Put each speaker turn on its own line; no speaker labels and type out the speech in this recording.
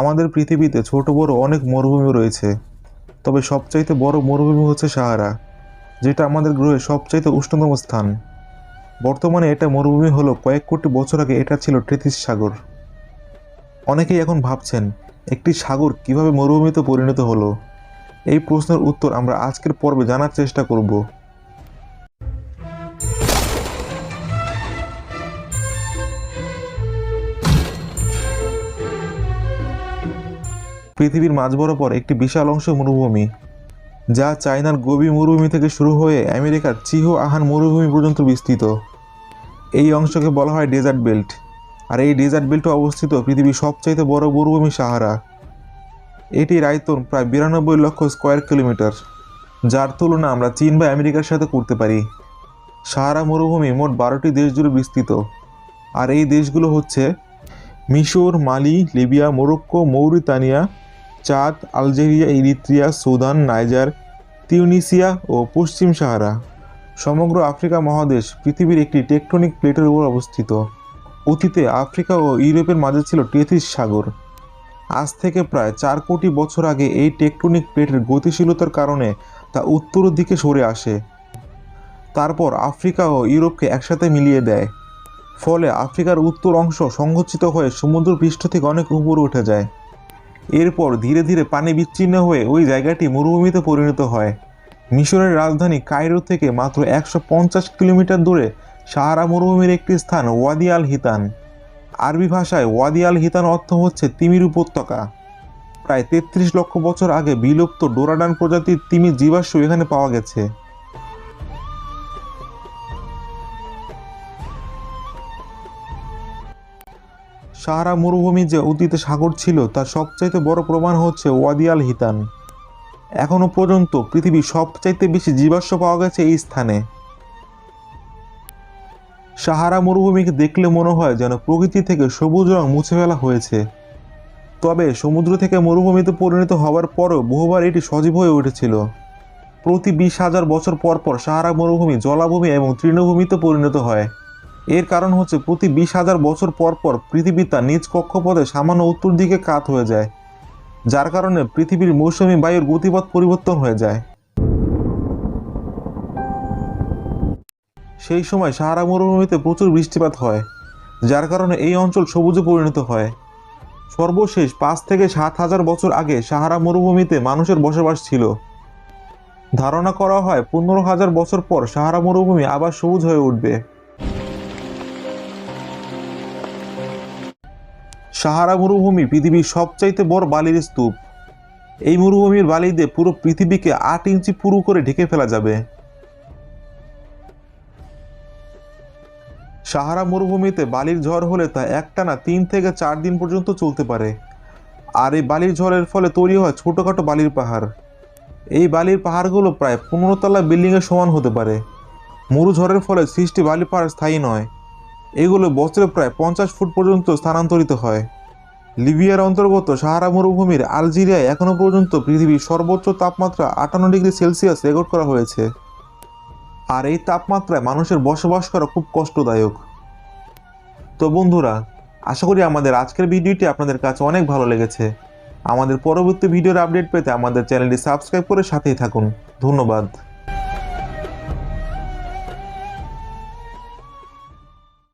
আমাদের পৃথিবীতে ছোট বড় অনেক মরুভূমি রয়েছে। তবে সবচাইতে বড় মরুভূমি হচ্ছে সাহারা, যেটা আমাদের গ্রহে সবচাইতে উষ্ণতম স্থান। বর্তমানে এটা মরুভূমি হলো কয়েক কোটি বছর আগে এটা ছিল টেথিস সাগর। অনেকেই এখন ভাবছেন, একটি সাগর কীভাবে মরুভূমিতে পরিণত হলো? এই প্রশ্নের উত্তর আমরা আজকের পর্বে জানার চেষ্টা করব। পৃথিবীর মাঝ বরাবর একটি বিশাল অংশ মরুভূমি, যা চায়নার গোবি মরুভূমি থেকে শুরু হয়ে আমেরিকার চিহো আহান মরুভূমি পর্যন্ত বিস্তৃত। এই অংশকে বলা হয় ডেজার্ট বেল্ট, আর এই ডেজার্ট বেল্টে অবস্থিত পৃথিবীর সবচাইতে বড় মরুভূমি সাহারা। এটির আয়তন প্রায় বিরানব্বই লক্ষ স্কোয়ার কিলোমিটার, যার তুলনা আমরা চীন বা আমেরিকার সাথে করতে পারি। সাহারা মরুভূমি মোট বারোটি দেশ জুড়ে বিস্তৃত, আর এই দেশগুলো হচ্ছে মিশর, মালি, লিবিয়া, মোরক্কো, মৌরিতানিয়া চাঁদ, Algeria, Eritrea, Sudan, Niger, Tunisia ও পশ্চিম সাহারা। সমগ্র আফ্রিকা মহাদেশ পৃথিবীর একটি টেকটনিক প্লেটের উপর অবস্থিত। অতীতে আফ্রিকা ও ইউরোপের মাঝে ছিল টেথিস সাগর। আজ থেকে প্রায় চার কোটি বছর আগে এই টেকটনিক প্লেটের গতিশীলতার কারণে তা উত্তরের দিকে সরে আসে। তারপর আফ্রিকা ও ইউরোপকে একসাথে মিলিয়ে দেয়। ফলে আফ্রিকার উত্তর অংশ সংঘচিত হয়ে সমুদ্র পৃষ্ঠ থেকে অনেক উপরে উঠে যায়। এরপর ধীরে ধীরে পানি বিচ্ছিন্ন হয়ে ওই জায়গাটি মরুভূমিতে পরিণত হয়। মিশরের রাজধানী কায়রো থেকে মাত্র একশো পঞ্চাশ কিলোমিটার দূরে সাহারা মরুভূমির একটি স্থান ওয়াদি আল হিতান। আরবি ভাষায় ওয়াদি আল হিতান অর্থ হচ্ছে তিমির উপত্যকা। প্রায় তেত্রিশ লক্ষ বছর আগে বিলুপ্ত ডোরাডান প্রজাতির তিমি জীবাশ্ম এখানে পাওয়া গেছে। সাহারা মরুভূমি যে অতীতে সাগর ছিল, তার সবচাইতে বড় প্রমাণ হচ্ছে ওয়াদিয়াল হিতান। এখনও পর্যন্ত পৃথিবীর সবচাইতে বেশি জীবাশ্ম পাওয়া গেছে এই স্থানে। সাহারা মরুভূমিকে দেখলে মনে হয় যেন প্রকৃতি থেকে সবুজ রং মুছে ফেলা হয়েছে। তবে সমুদ্র থেকে মরুভূমিতে পরিণত হওয়ার পরও বহুবার এটি সজীব হয়ে উঠেছিল। প্রতি বিশ হাজার বছর পর পর সাহারা মরুভূমি জলাভূমি এবং তৃণভূমিতে পরিণত হয়। এর কারণ হচ্ছে প্রতি বিশ হাজার বছর পর পর পৃথিবী তার নিজ কক্ষপথে সামান্য উত্তর দিকে কাত হয়ে যায়, যার কারণে পৃথিবীর মৌসুমি বায়ুর গতিপথ পরিবর্তন হয়ে যায়। সেই সময় সাহারা মরুভূমিতে প্রচুর বৃষ্টিপাত হয়, যার কারণে এই অঞ্চল সবুজে পরিণত হয়। সর্বশেষ পাঁচ থেকে সাত হাজার বছর আগে সাহারা মরুভূমিতে মানুষের বসবাস ছিল। ধারণা করা হয় পনেরো হাজার বছর পর সাহারা মরুভূমি আবার সবুজ হয়ে উঠবে। সাহারা মরুভূমি পৃথিবীর সবচাইতে বড় বালির স্তূপ। এই মরুভূমির বালি দিয়ে পুরো পৃথিবীকে আট ইঞ্চি পুরু করে ঢেকে ফেলা যাবে। সাহারা মরুভূমিতে বালির ঝড় হলে তা একটানা তিন থেকে চার দিন পর্যন্ত চলতে পারে। আর এই বালির ঝড়ের ফলে তৈরি হয় ছোটোখাটো বালির পাহাড়। এই বালির পাহাড়গুলো প্রায় পনেরো তলা বিল্ডিংয়ের সমান হতে পারে। মরু ঝড়ের ফলে সৃষ্টি বালি পাহাড় স্থায়ী নয়। এগুলো বছরে প্রায় পঞ্চাশ ফুট পর্যন্ত স্থানান্তরিত হয়। লিবিয়ার অন্তর্গত সাহারা মরুভূমির আলজেরিয়ায় এখনও পর্যন্ত পৃথিবীর সর্বোচ্চ তাপমাত্রা আটান্ন ডিগ্রি সেলসিয়াস রেকর্ড করা হয়েছে। আর এই তাপমাত্রায় মানুষের বসবাস করা খুব কষ্টদায়ক। তো বন্ধুরা, আশা করি আমাদের আজকের ভিডিওটি আপনাদের কাছে অনেক ভালো লেগেছে। আমাদের পরবর্তী ভিডিওর আপডেট পেতে আমাদের চ্যানেলটি সাবস্ক্রাইব করে সাথেই থাকুন। ধন্যবাদ।